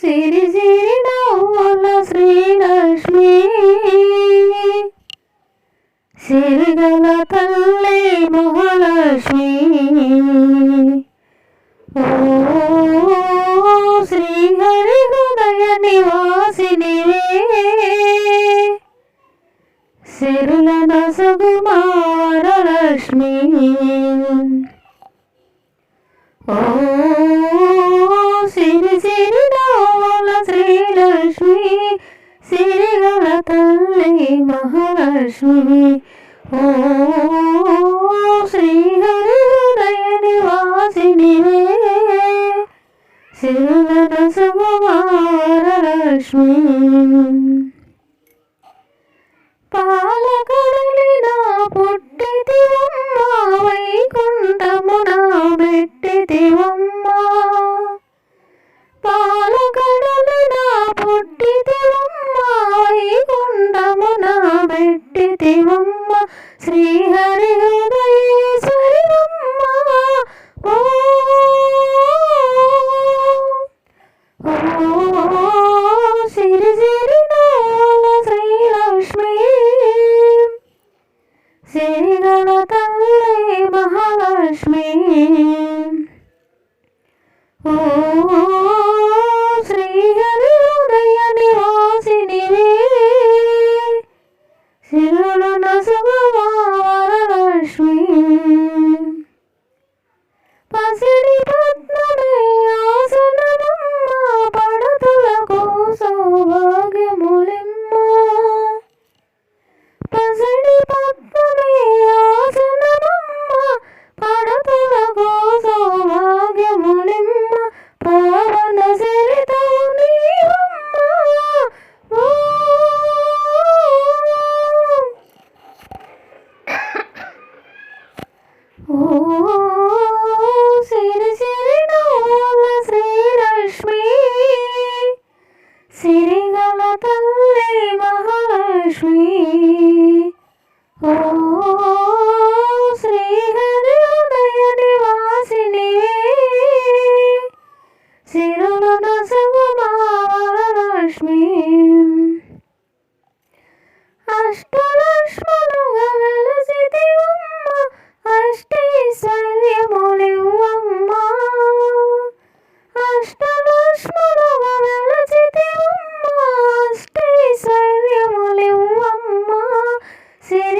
సిరి సిరి నవ్వుల శ్రీలక్ష్మి. సిరిగల తల్లి మహాలక్ష్మి. ఓ శ్రీహరి హృదయ నివాసిని. సిరుల నసగుమారలక్ష్మి ఓ తల్లి మహాలక్ష్మి. ఓ శ్రీహరి హృదయ నివాసినివే శివన సుకుమారలక్ష్మి పాలకడలినా హరివమ్మ శ్రీ హరి హృదయేశ్వరివమ్మ సిరి సిరి శ్రీలక్ష్మి సిరిగణ తల్లి మహాలక్ష్మి ఓ over. சிறு